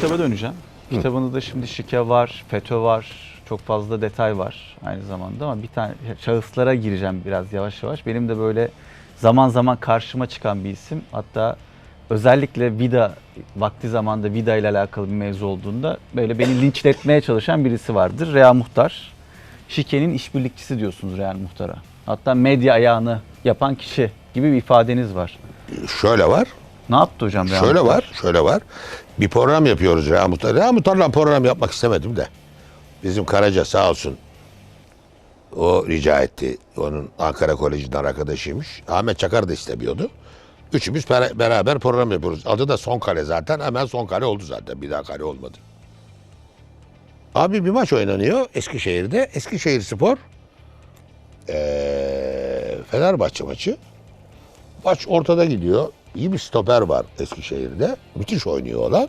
kitaba döneceğim. Kitabınızda şimdi şike var, FETÖ var, çok fazla detay var aynı zamanda ama bir tane şahıslara gireceğim biraz yavaş yavaş. Benim de böyle zaman zaman karşıma çıkan bir isim. Hatta özellikle Vida vakti zamanda Vida ile alakalı bir mevzu olduğunda böyle beni linçletmeye çalışan birisi vardır. Rea Muhtar. Şike'nin işbirlikçisi diyorsunuz Rea Muhtar'a. Hatta medya ayağını yapan kişi gibi bir ifadeniz var. Şöyle var. Ne yaptı hocam Rea Şöyle Muhtar? var, şöyle var. Bir program yapıyoruz Reha Muhtar. Reha Muhtar'la program yapmak istemedim de. Bizim Karaca sağ olsun. O rica etti. Onun Ankara Koleji'nden arkadaşıymış. Ahmet Çakar da istemiyordu. Üçümüz bera- beraber program yapıyoruz. Adı da Son Kale zaten. Hemen Son Kale oldu zaten. Bir daha kale olmadı. Abi bir maç oynanıyor Eskişehir'de. Eskişehir Spor eee, Fenerbahçe maçı. Maç ortada gidiyor. İyi bir stoper var Eskişehir'de. Müthiş oynuyorlar.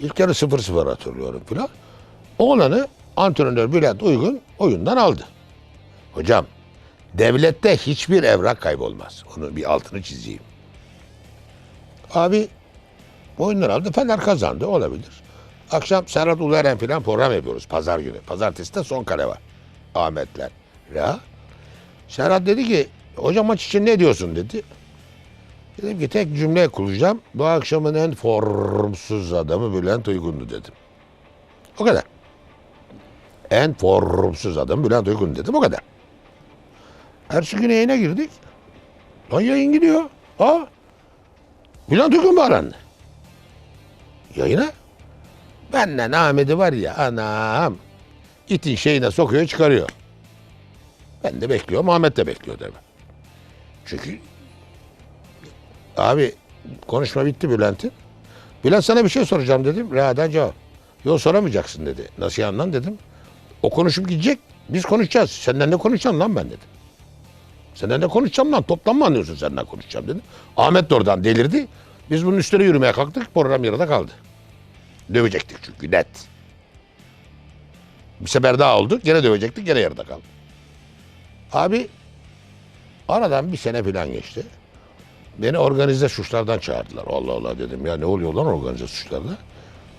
İlk yarı 0-0 hatırlıyorum filan. Oğlanı antrenör Bülent Uygun oyundan aldı. Hocam devlette hiçbir evrak kaybolmaz. Onu bir altını çizeyim. Abi oyundan aldı. Fener kazandı olabilir. Akşam Serhat Ulueren filan program yapıyoruz pazar günü. Pazartesi de son kare var. Ahmetler. Ya. Serhat dedi ki hocam maç için ne diyorsun dedi. Dedim ki tek cümle kuracağım. Bu akşamın en formsuz adamı Bülent Uygun'du dedim. O kadar. En formsuz adam Bülent Uygun dedim. O kadar. Ertesi gün yayına girdik. Lan yayın gidiyor. Aa. Bülent Uygun bağlandı. Yayına. Benden Ahmet'i var ya anam. İtin şeyine sokuyor çıkarıyor. Ben de bekliyorum. Ahmet de bekliyor tabii. Çünkü Abi konuşma bitti Bülent'in. Bülent sana bir şey soracağım dedim. Reha'dan cevap. Yok soramayacaksın dedi. Nasıl yandan dedim. O konuşup gidecek. Biz konuşacağız. Senden ne konuşacağım lan ben dedim. Senden ne konuşacağım lan? Toplam mı anlıyorsun senden konuşacağım dedim. Ahmet de oradan delirdi. Biz bunun üstüne yürümeye kalktık. Program yarıda kaldı. Dövecektik çünkü net. Bir sefer daha oldu. Gene dövecektik. Gene yarıda kaldı. Abi aradan bir sene falan geçti. Beni organize suçlardan çağırdılar. Allah Allah dedim ya ne oluyor lan organize suçlarda?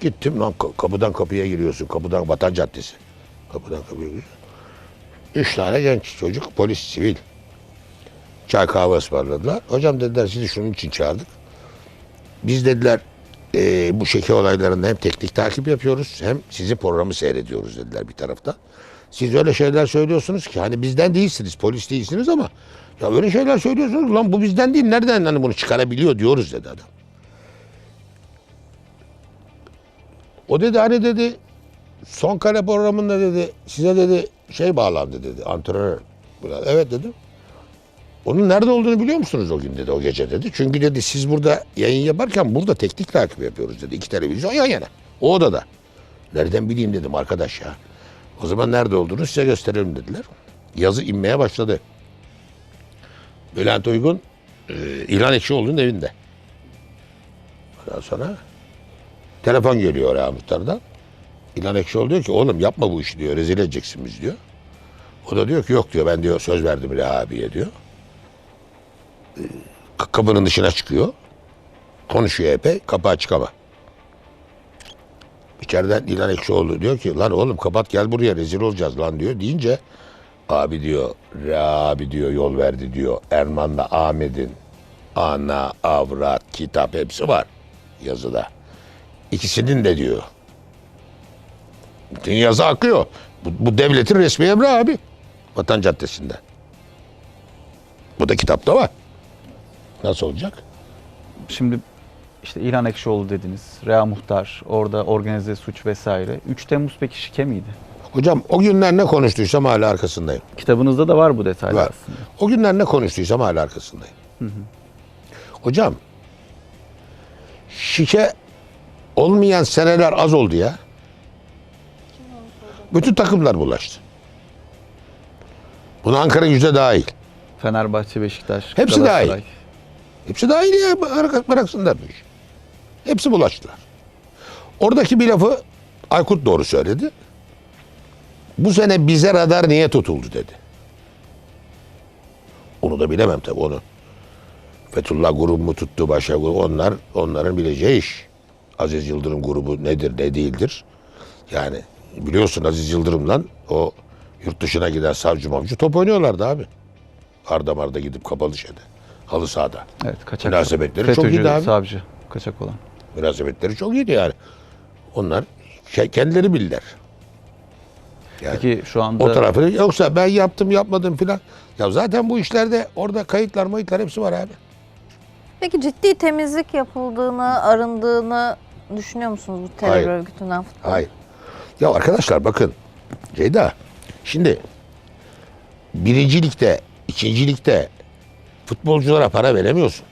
Gittim lan ka- kapıdan kapıya giriyorsun. Kapıdan Vatan Caddesi. Kapıdan kapıya giriyorsun. Üç tane genç çocuk polis sivil. Çay kahve ısmarladılar. Hocam dediler sizi şunun için çağırdık. Biz dediler "eee, bu şeker olaylarında hem teknik takip yapıyoruz hem sizi programı seyrediyoruz dediler bir tarafta. Siz öyle şeyler söylüyorsunuz ki hani bizden değilsiniz, polis değilsiniz ama ya öyle şeyler söylüyorsunuz lan bu bizden değil nereden hani bunu çıkarabiliyor diyoruz dedi adam. O dedi hani dedi son kare programında dedi size dedi şey bağlandı dedi antrenör. Evet dedim. Onun nerede olduğunu biliyor musunuz o gün dedi o gece dedi. Çünkü dedi siz burada yayın yaparken burada teknik takip yapıyoruz dedi. İki televizyon yan yana. O odada. Nereden bileyim dedim arkadaş ya. O zaman nerede olduğunu size gösterelim dediler. Yazı inmeye başladı. Bülent Uygun e, İlhan Ekşioğlu'nun evinde. Ondan sonra telefon geliyor ya muhtardan. İlhan Ekşioğlu diyor ki oğlum yapma bu işi diyor rezil edeceksin biz diyor. O da diyor ki yok diyor ben diyor söz verdim Reha abiye diyor. E, kapının dışına çıkıyor. Konuşuyor epey kapı açık ama. İçeriden İlhan Ekşioğlu diyor ki lan oğlum kapat gel buraya rezil olacağız lan diyor. Deyince abi diyor abi diyor yol verdi diyor. Erman'la Ahmet'in ana, avrat, kitap hepsi var yazıda. İkisinin de diyor. Bütün yazı akıyor. Bu, bu devletin resmi emri abi. Vatan Caddesi'nde. Bu da kitapta var. Nasıl olacak? Şimdi işte İlhan Ekşioğlu dediniz, Rea Muhtar, orada organize suç vesaire. 3 Temmuz peki şike miydi? Hocam o günler ne konuştuysam hala arkasındayım. Kitabınızda da var bu detaylar Var. aslında. O günler ne konuştuysam hala arkasındayım. Hocam şike olmayan seneler az oldu ya. Bütün takımlar bulaştı. Buna Ankara yüzde dahil. Fenerbahçe, Beşiktaş, Hepsi Galatasaray. dahil. Hepsi dahil ya. Bırak- Bıraksınlar bu işi. Hepsi bulaştılar. Oradaki bir lafı Aykut doğru söyledi. Bu sene bize radar niye tutuldu dedi. Onu da bilemem tabii onu. Fethullah grubu mu tuttu başa grubu onlar onların bileceği iş. Aziz Yıldırım grubu nedir ne değildir. Yani biliyorsun Aziz Yıldırım'dan o yurt dışına giden savcı mavcı top oynuyorlardı abi. Arda marda gidip kapalı şeyde. Halı sahada. Evet kaçak. Münasebetleri çok iyiydi abi. savcı kaçak olan. Münasebetleri çok iyiydi yani. Onlar ke- kendileri bilirler. Yani Peki şu anda o tarafını yoksa ben yaptım yapmadım filan. Ya zaten bu işlerde orada kayıtlar mayıtlar hepsi var abi. Peki ciddi temizlik yapıldığını, arındığını düşünüyor musunuz bu terör Hayır. örgütünden futbol? Hayır. Ya arkadaşlar bakın Ceyda şimdi birincilikte, ikincilikte futbolculara para veremiyorsun.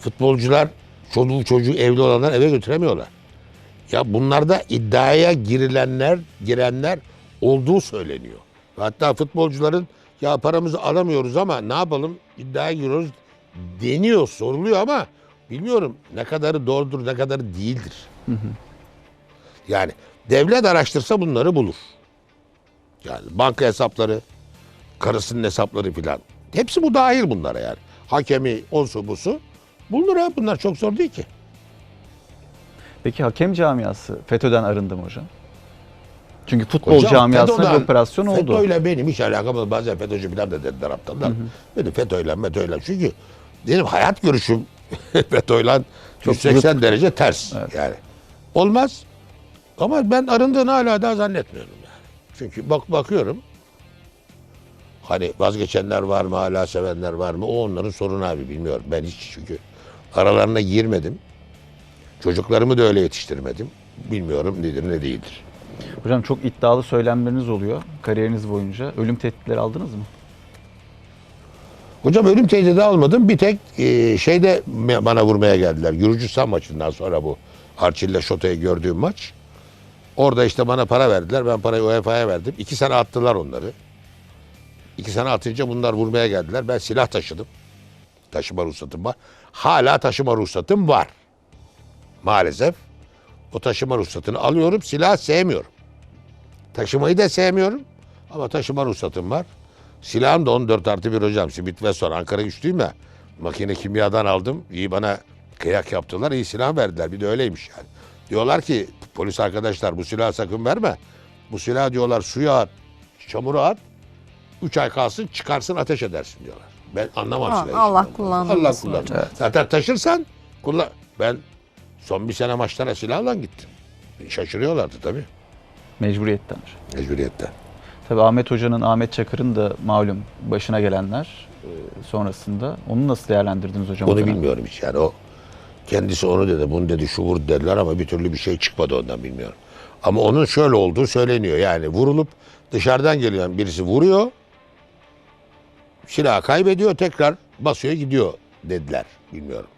Futbolcular çoluğu çocuğu evli olanlar eve götüremiyorlar. Ya bunlarda iddiaya girilenler, girenler olduğu söyleniyor. Hatta futbolcuların ya paramızı alamıyoruz ama ne yapalım iddiaya giriyoruz deniyor, soruluyor ama bilmiyorum ne kadarı doğrudur ne kadarı değildir. Yani devlet araştırsa bunları bulur. Yani banka hesapları, karısının hesapları filan. Hepsi bu dahil bunlara yani. Hakemi, onsu busu. Bulunur ha bunlar çok zor değil ki. peki hakem camiası FETÖ'den arındı mı hocam? Çünkü futbol Hocam, camiasında bir FETÖ'den- operasyon oldu. FETÖ'yle benim hiç alakam yok. Bazen FETÖ'cü falan da dediler aptallar. Benim FETÖ'yle METÖ'yle. Çünkü benim hayat görüşüm FETÖ'yle 180 derece ters. Yani olmaz. Ama ben arındığını hala daha zannetmiyorum yani. Çünkü bak bakıyorum. Hani vazgeçenler var mı, hala sevenler var mı? O onların sorunu abi bilmiyorum. Ben hiç çünkü aralarına girmedim. Çocuklarımı da öyle yetiştirmedim. Bilmiyorum nedir ne değildir. Hocam çok iddialı söylemleriniz oluyor kariyeriniz boyunca. Ölüm tehditleri aldınız mı? Hocam ölüm tehdidi almadım. Bir tek e, şeyde bana vurmaya geldiler. Gürcistan maçından sonra bu Arçil'le Şota'yı gördüğüm maç. Orada işte bana para verdiler. Ben parayı UEFA'ya verdim. İki sene attılar onları. İki sene atınca bunlar vurmaya geldiler. Ben silah taşıdım. Taşıma ruhsatım var. Hala taşıma ruhsatım var. Maalesef. O taşıma ruhsatını alıyorum. Silah sevmiyorum. Taşımayı da sevmiyorum. Ama taşıma ruhsatım var. Silahım da 14 artı 1 hocam. Simit ve son. Ankara güçlüyüm ya. Makine kimyadan aldım. İyi bana kıyak yaptılar. iyi silah verdiler. Bir de öyleymiş yani. Diyorlar ki polis arkadaşlar bu silahı sakın verme. Bu silah diyorlar suya at, çamura at. Üç ay kalsın çıkarsın ateş edersin diyorlar. Ben anlamam Ha. Allah işinden. kullandırmasın Allah kullan. hocam. Zaten taşırsan kullan. Ben son bir sene maçlara silahla gittim. Şaşırıyorlardı tabii. Mecburiyetten. Mecburiyetten. Tabii Ahmet Hoca'nın, Ahmet Çakır'ın da malum başına gelenler e, sonrasında. Onu nasıl değerlendirdiniz hocam? Onu bilmiyorum hiç yani o kendisi onu dedi bunu dedi şu vur dediler ama bir türlü bir şey çıkmadı ondan bilmiyorum. Ama onun şöyle olduğu söyleniyor yani vurulup dışarıdan gelen birisi vuruyor silahı kaybediyor tekrar basıyor gidiyor dediler bilmiyorum.